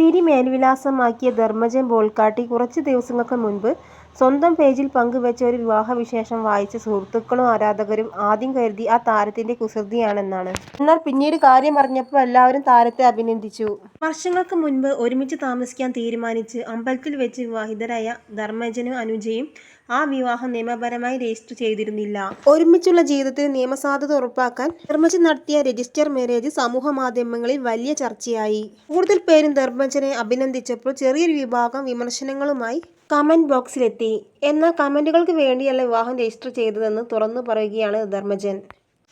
ചിരി മേൽവിലാസമാക്കിയ ധർമ്മജൻ ബോൾക്കാട്ടി കുറച്ച് ദിവസങ്ങൾക്ക് മുൻപ് സ്വന്തം പേജിൽ പങ്കുവെച്ച ഒരു വിവാഹവിശേഷം വായിച്ച സുഹൃത്തുക്കളും ആരാധകരും ആദ്യം കരുതി ആ താരത്തിന്റെ കുസൃതിയാണെന്നാണ്. എന്നാൽ പിന്നീട് കാര്യം അറിഞ്ഞപ്പോൾ എല്ലാവരും താരത്തെ അഭിനന്ദിച്ചു. വർഷങ്ങൾക്ക് മുൻപ് ഒരുമിച്ച് താമസിക്കാൻ തീരുമാനിച്ച് അമ്പലത്തിൽ വെച്ച് വിവാഹിതരായ ധർമ്മജനും അനുജയും ആ വിവാഹം നിയമപരമായി രജിസ്റ്റർ ചെയ്തിരുന്നില്ല. ഒരുമിച്ചുള്ള ജീവിതത്തിന് നിയമസാധുത ഉറപ്പാക്കാൻ ധർമ്മജൻ നടത്തിയ രജിസ്റ്റർ മാരേജ് സമൂഹ മാധ്യമങ്ങളിൽ വലിയ ചർച്ചയായി. കൂടുതൽ പേരും ധർമ്മജനെ അഭിനന്ദിച്ചപ്പോൾ ചെറിയൊരു വിഭാഗം വിമർശനങ്ങളുമായി കമന്റ് ബോക്സിലെത്തി. എന്നാൽ കമന്റുകൾക്ക് വേണ്ടിയല്ല വിവാഹം രജിസ്റ്റർ ചെയ്തതെന്ന് തുറന്നു പറയുകയാണ് ധർമ്മജൻ.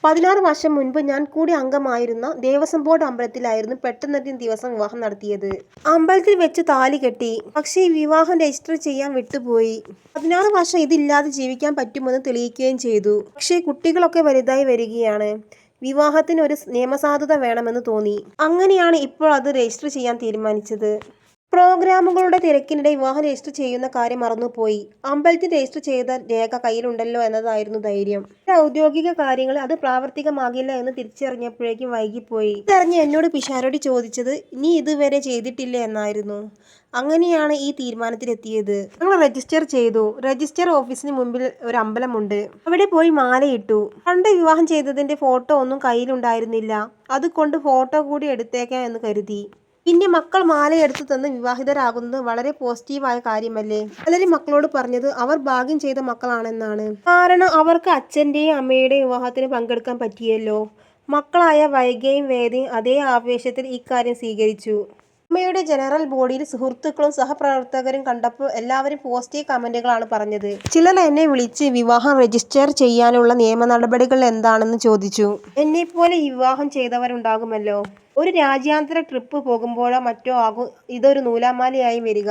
പതിനാറ് വർഷം മുൻപ് ഞാൻ കൂടി അംഗമായിരുന്ന ദേവസ്വം ബോർഡ് അമ്പലത്തിലായിരുന്നു പെട്ടെന്നൊരു ദിവസം വിവാഹം നടത്തിയത്. അമ്പലത്തിൽ വെച്ച് താലി കെട്ടി. പക്ഷേ ഈ വിവാഹം രജിസ്റ്റർ ചെയ്യാൻ വിട്ടുപോയി. പതിനാറ് വർഷം ഇതില്ലാതെ ജീവിക്കാൻ പറ്റുമെന്ന് തെളിയിക്കുകയും ചെയ്തു. പക്ഷേ കുട്ടികളൊക്കെ വലുതായി വരികയാണ്. വിവാഹത്തിന് ഒരു നിയമസാധുത വേണമെന്ന് തോന്നി. അങ്ങനെയാണ് ഇപ്പോൾ അത് രജിസ്റ്റർ ചെയ്യാൻ തീരുമാനിച്ചത്. പ്രോഗ്രാമുകളുടെ തിരക്കിനിടെ വിവാഹം രജിസ്റ്റർ ചെയ്യുന്ന കാര്യം മറന്നുപോയി. അമ്പലത്തിൽ രജിസ്റ്റർ ചെയ്ത രേഖ കയ്യിലുണ്ടല്ലോ എന്നതായിരുന്നു ധൈര്യം. ഔദ്യോഗിക കാര്യങ്ങൾ അത് പ്രാവർത്തികമാകില്ല എന്ന് തിരിച്ചറിഞ്ഞപ്പോഴേക്കും വൈകിപ്പോയി. ഇതറിഞ്ഞ് എന്നോട് പിഷാരോട് ചോദിച്ചത് നീ ഇതുവരെ ചെയ്തിട്ടില്ല എന്നായിരുന്നു. അങ്ങനെയാണ് ഈ തീരുമാനത്തിലെത്തിയത്. ഞങ്ങൾ രജിസ്റ്റർ ചെയ്തു. രജിസ്റ്റർ ഓഫീസിന് മുമ്പിൽ ഒരു അമ്പലമുണ്ട്. അവിടെ പോയി മാലയിട്ടു. പണ്ട് വിവാഹം ചെയ്തതിന്റെ ഫോട്ടോ ഒന്നും കയ്യിലുണ്ടായിരുന്നില്ല. അതുകൊണ്ട് ഫോട്ടോ കൂടി എടുത്തേക്കാം എന്ന് കരുതി. പിന്നെ മക്കൾ മാലയെടുത്തു തന്ന് വിവാഹിതരാകുന്നത് വളരെ പോസിറ്റീവായ കാര്യമല്ലേ. പലരും മക്കളോട് പറഞ്ഞത് അവർ ഭാഗ്യം ചെയ്ത മക്കളാണെന്നാണ്. കാരണം അവർക്ക് അച്ഛന്റെയും അമ്മയുടെയും വിവാഹത്തിന് പങ്കെടുക്കാൻ പറ്റിയല്ലോ. മക്കളായ വൈഗയും വേദയും അതേ ആവേശത്തിൽ ഇക്കാര്യം സ്വീകരിച്ചു. അമ്മയുടെ ജനറൽ ബോഡിയിൽ സുഹൃത്തുക്കളും സഹപ്രവർത്തകരും കണ്ടപ്പോൾ എല്ലാവരും പോസിറ്റീവ് കമന്റുകളാണ് പറഞ്ഞത്. ചിലർ എന്നെ വിളിച്ച് വിവാഹം രജിസ്റ്റർ ചെയ്യാനുള്ള നിയമ നടപടികൾ എന്താണെന്ന് ചോദിച്ചു. എന്നെപ്പോലെ പോലെ വിവാഹം ചെയ്തവരുണ്ടാകുമല്ലോ. ഒരു രാജ്യാന്തര ട്രിപ്പ് പോകുമ്പോഴോ മറ്റോ ആകും ഇതൊരു നൂലാമാലയായി വരിക.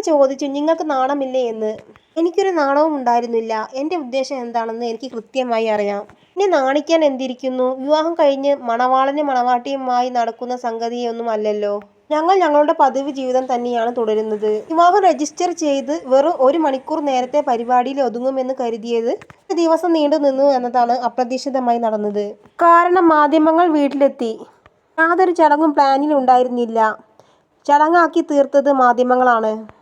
ചോദിച്ചു നിങ്ങൾക്ക് നാണമില്ലേ എന്ന്. എനിക്കൊരു നാണവും ഉണ്ടായിരുന്നില്ല. എന്റെ ഉദ്ദേശം എന്താണെന്ന് എനിക്ക് കൃത്യമായി അറിയാം. ഇനി നാണിക്കാൻ എന്തിരിക്കുന്നു. വിവാഹം കഴിഞ്ഞ് മണവാളനും മണവാട്ടിയുമായി നടക്കുന്ന സംഗതിയൊന്നും അല്ലല്ലോ. ഞങ്ങൾ ഞങ്ങളുടെ പതിവ് ജീവിതം തന്നെയാണ് തുടരുന്നത്. വിവാഹം രജിസ്റ്റർ ചെയ്ത് വെറും ഒരു മണിക്കൂർ നേരത്തെ പരിപാടിയിൽ ഒതുങ്ങുമെന്ന് കരുതിയത് ദിവസം നീണ്ടു നിന്നു എന്നതാണ് അപ്രതീക്ഷിതമായി നടന്നത്. കാരണം മാധ്യമങ്ങൾ വീട്ടിലെത്തി. യാതൊരു ചടങ്ങും പ്ലാനിൽ ഉണ്ടായിരുന്നില്ല. ചടങ്ങാക്കി തീർത്തത് മാധ്യമങ്ങളാണ്.